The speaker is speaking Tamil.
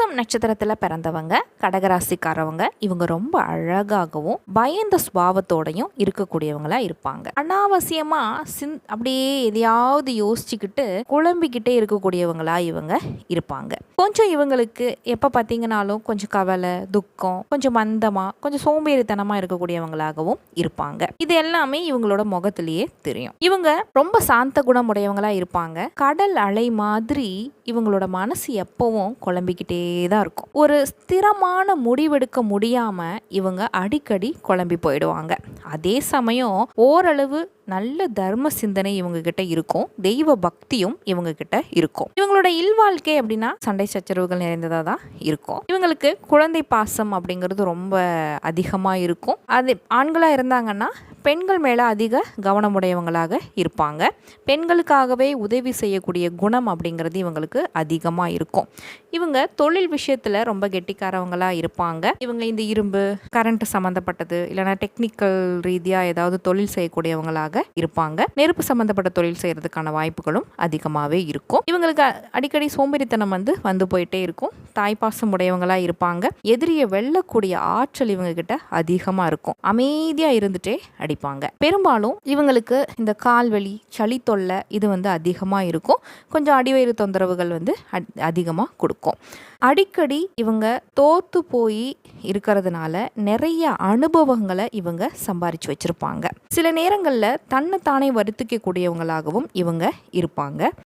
பூசம் நட்சத்திரத்தில் பிறந்தவங்க கடகராசிக்காரவங்க இவங்க ரொம்ப அழகாகவும் பயந்த சுபாவத்தோடையும் இருக்கக்கூடியவங்களா இருப்பாங்க. அனாவசியமா சிந் அப்படியே எதையாவது யோசிச்சுக்கிட்டு குழம்பிக்கிட்டே இருக்கக்கூடியவங்களா இவங்க இருப்பாங்க. கொஞ்சம் இவங்களுக்கு எப்ப பார்த்தீங்கன்னாலும் கொஞ்சம் கவலை துக்கம் கொஞ்சம் மந்தமா கொஞ்சம் சோம்பேறித்தனமா இருக்கக்கூடியவங்களாகவும் இருப்பாங்க. இது எல்லாமே இவங்களோட முகத்திலேயே தெரியும். இவங்க ரொம்ப சாந்த குணமுடையவங்களா இருப்பாங்க. கடல் அலை மாதிரி இவங்களோட மனசு எப்பவும் குழம்பிக்கிட்டே தான் இருக்கும். ஒரு ஸ்திரமான முடிவெடுக்க முடியாம இவங்க அடிக்கடி குழம்பி போயிடுவாங்க. அதே சமயம் ஓரளவு நல்ல தர்ம சிந்தனை இவங்க கிட்ட இருக்கும். தெய்வ பக்தியும் இவங்க கிட்ட இருக்கும். இவங்களோட இல்வாழ்க்கை அப்படின்னா சண்டை சச்சரவுகள் நிறைந்ததாக தான் இருக்கும். இவங்களுக்கு குழந்தை பாசம் அப்படிங்கிறது ரொம்ப அதிகமாக இருக்கும். அது ஆண்களாக இருந்தாங்கன்னா பெண்கள் மேலே அதிக கவனமுடையவங்களாக இருப்பாங்க. பெண்களுக்காகவே உதவி செய்யக்கூடிய குணம் அப்படிங்கிறது இவங்களுக்கு அதிகமாக இருக்கும். இவங்க தொழில் விஷயத்தில் ரொம்ப கெட்டிக்காரவங்களாக இருப்பாங்க. இவங்க இந்த இரும்பு கரண்ட் சம்மந்தப்பட்டது இல்லைனா டெக்னிக்கல் ரீதியாக ஏதாவது தொழில் செய்யக்கூடியவங்களாக இருப்பாங்க. நெருப்பு சம்மந்தப்பட்ட தொழில் செய்கிறதுக்கான வாய்ப்புகளும் அதிகமாகவே இருக்கும். இவங்களுக்கு அடிக்கடி சோம்பேறித்தனம் வந்து வந்து போயிட்டே இருக்கும். தாய்ப்பாசம் உடையவங்களாக இருப்பாங்க. எதிரியை வெல்லக்கூடிய ஆற்றல் இவங்க கிட்ட அதிகமாக இருக்கும். அமைதியாக இருந்துட்டே அடிப்பாங்க. பெரும்பாலும் இவங்களுக்கு இந்த கால்வலி சளி தொல்லை இது வந்து அதிகமாக இருக்கும். கொஞ்சம் அடிவயிறு தொந்தரவுகள் வந்து அதிகமாக கொடுக்கும். அடிக்கடி இவங்க தோத்து போய் இருக்கிறதுனால நிறைய அனுபவங்களை இவங்க சம்பாரிச்சு வச்சிருப்பாங்க. சில நேரங்களில் தன்னைத்தானே வருத்திக்க கூடியவங்களாகவும் இவங்க இருப்பாங்க.